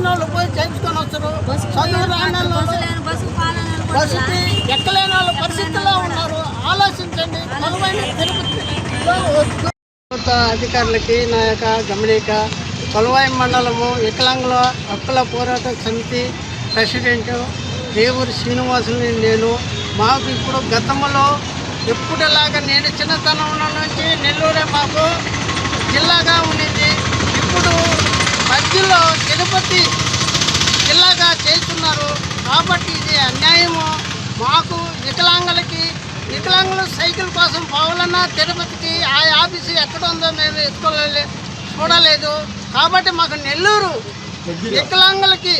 వచ్చిన వాళ్ళు పోయి చేయించుకొని వస్తారు. పరిస్థితి ఎక్కలేని వాళ్ళ పరిస్థితిలో ఉన్నారు. ఆలోచించండి. అధికారులకి నా యొక్క గమనిక కొలవాయి మండలము వికలాంగుల హక్కుల పోరాట సమితి ప్రెసిడెంట్ దేవుడు శ్రీనివాసుని నేను. మాకు ఇప్పుడు గతంలో ఎప్పుడులాగా నేను చిన్నతనం నుంచి నెల్లూరే మాకు జిల్లాగా ఉండేది. ఇప్పుడు మధ్యలో తిరుపతి జిల్లాగా చేస్తున్నారు. కాబట్టి ఇది అన్యాయము. మాకు వికలాంగులకి వికలాంగులు సైకిల్ కోసం పోవాలన్నా తిరుపతికి ఆ ఆఫీసు ఎక్కడ ఉందో మేము ఎత్తుకోలే చూడలేదు. కాబట్టి మాకు నెల్లూరు వికలాంగులకి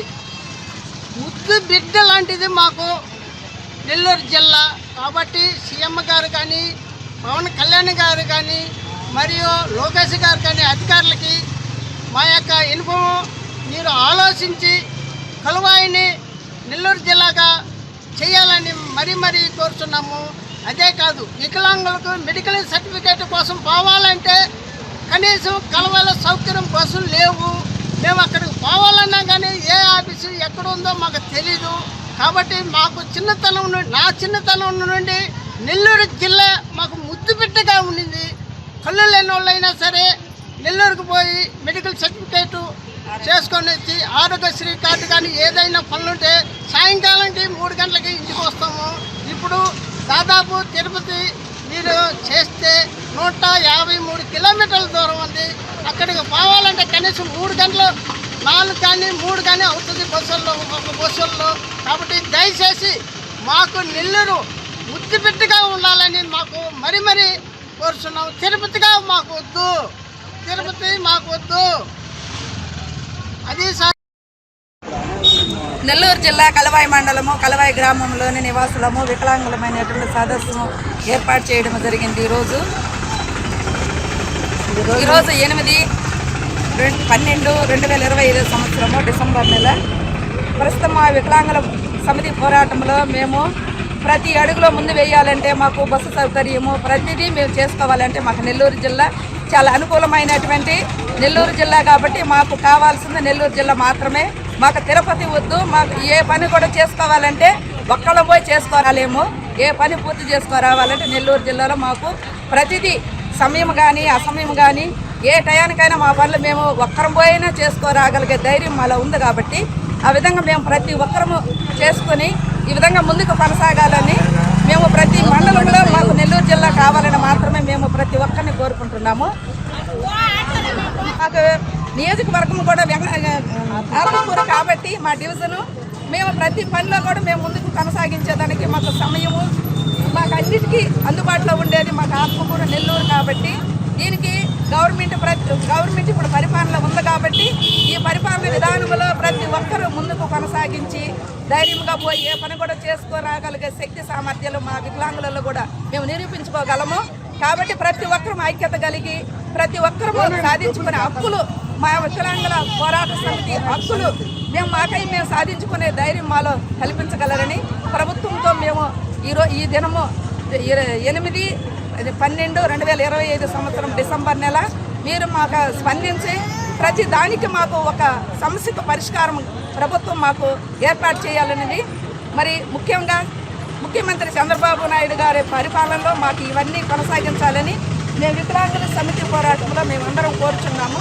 ముద్దు బిడ్డ లాంటిది మాకు నెల్లూరు జిల్లా. కాబట్టి సీఎం గారు కానీ పవన్ కళ్యాణ్ గారు కానీ మరియు లోకేష్ గారు కానీ అధికారులకి మా యొక్క ఇనుపము మీరు ఆలోచించి కలువాయిని నెల్లూరు జిల్లాగా చేయాలని మరీ మరీ కోరుతున్నాము. అదే కాదు వికలాంగులకు మెడికల్ సర్టిఫికేట్ కోసం పోవాలంటే కనీసం కలవాల సౌకర్యం బస్సులు లేవు. మేము అక్కడికి పోవాలన్నా కానీ ఏ ఆఫీసు ఎక్కడ ఉందో మాకు తెలీదు. కాబట్టి మాకు చిన్నతనం నుండి నా చిన్నతనం నుండి నెల్లూరు జిల్లా మాకు ముద్దు ఉండింది. కళ్ళు లేని వాళ్ళైనా సరే నెల్లూరుకు పోయి మెడికల్ సర్టిఫికేట్ చేసుకొని వచ్చి ఆరోగ్యశ్రీ కార్డు కానీ ఏదైనా పనులుంటే సాయంకాలంకి మూడు గంటలకి ఇంటికి వస్తాము. ఇప్పుడు దాదాపు తిరుపతి మీరు చేస్తే నూట యాభై మూడు కిలోమీటర్ల దూరం ఉంది. అక్కడికి పోవాలంటే కనీసం మూడు గంటలు నాలుగు కానీ మూడు కానీ అవుతుంది బస్సుల్లో ఒక బస్సుల్లో. కాబట్టి దయచేసి మాకు నెల్లూరు ముద్దుబిడ్డగా ఉండాలని మాకు మరి మరీ కోరుచున్నాం. తిరుపతిగా మాకు వద్దు. తిరుపతి అది నెల్లూరు జిల్లా కలవాయి మండలము కలవాయి గ్రామంలోని నివాసులము వికలాంగులమైనటువంటి సదస్సును ఏర్పాటు చేయడం జరిగింది. ఈరోజు ఈరోజు ఎనిమిది రెండు పన్నెండు రెండు వేల ఇరవై ఐదు సంవత్సరము డిసెంబర్ నెల. ప్రస్తుతం మా వికలాంగుల సమితి పోరాటంలో మేము ప్రతి అడుగులో ముందు వేయాలంటే మాకు బస్సు సౌకర్యము. ప్రతిదీ మేము చేసుకోవాలంటే మాకు నెల్లూరు జిల్లా చాలా అనుకూలమైనటువంటి నెల్లూరు జిల్లా కాబట్టి మాకు కావాల్సింది నెల్లూరు జిల్లా మాత్రమే. మాకు తిరుపతి వద్దు మాకు ఏ పని కూడా చేసుకోవాలంటే ఒక్కళ్ళం పోయి చేసుకోరాలేము. ఏ పని పూర్తి చేసుకోరావాలంటే నెల్లూరు జిల్లాలో మాకు ప్రతిదీ సమయం కానీ అసమయం కానీ ఏ టయానికైనా మా పనులు మేము ఒక్కరం పోయినా చేసుకోరాగలిగే ధైర్యం మాలో ఉంది కాబట్టి ఆ విధంగా మేము ప్రతి ఒక్కరము చేసుకొని ఈ విధంగా ముందుకు కొనసాగాలని మేము ప్రతి మండలంలో మాకు నెల్లూరు జిల్లా కావాలని మాత్రమే మేము ప్రతి ఒక్కరిని కోరుకుంటున్నాము. మాకు నియోజకవర్గం కూడా ఆత్మకూర కాబట్టి మా డివిజను మేము ప్రతి పనిలో కూడా మేము ముందుకు కొనసాగించేదానికి మాకు సమయము మాకు అన్నిటికీ అందుబాటులో ఉండేది మాకు ఆత్మకూర నెల్లూరు కాబట్టి దీనికి గవర్నమెంట్ ప్రతి గవర్నమెంట్ ఇప్పుడు పరిపాలన ఉంది కాబట్టి ఈ పరిపాలన విధానం ప్రతి ఒక్కరూ ముందుకు కొనసాగించి ధైర్యంగా పోయి ఏ పని కూడా చేసుకోరాగలిగే శక్తి సామర్థ్యాలు మా వికలాంగులలో కూడా మేము నిరూపించుకోగలము. కాబట్టి ప్రతి ఒక్కరూ ఐక్యత కలిగి ప్రతి ఒక్కరూ సాధించుకునే హక్కులు మా వికలాంగుల పోరాట సమితి హక్కులు మేము మాకై మేము సాధించుకునే ధైర్యం మాలో కల్పించగలరని ప్రభుత్వంతో మేము ఈరోజు ఈ దినము ఎనిమిది పన్నెండు రెండు వేల ఇరవై ఐదు సంవత్సరం డిసెంబర్ నెల మీరు మాకు స్పందించి ప్రతి దానికి మాకు ఒక సమస్యకు పరిష్కారం ప్రభుత్వం మాకు ఏర్పాటు చేయాలనేది మరి ముఖ్యంగా ముఖ్యమంత్రి చంద్రబాబు నాయుడు గారి పరిపాలనలో మాకు ఇవన్నీ కొనసాగించాలని మేము వికలాంగుల సమితి పోరాటంలో మేమందరం కోరుచున్నాము.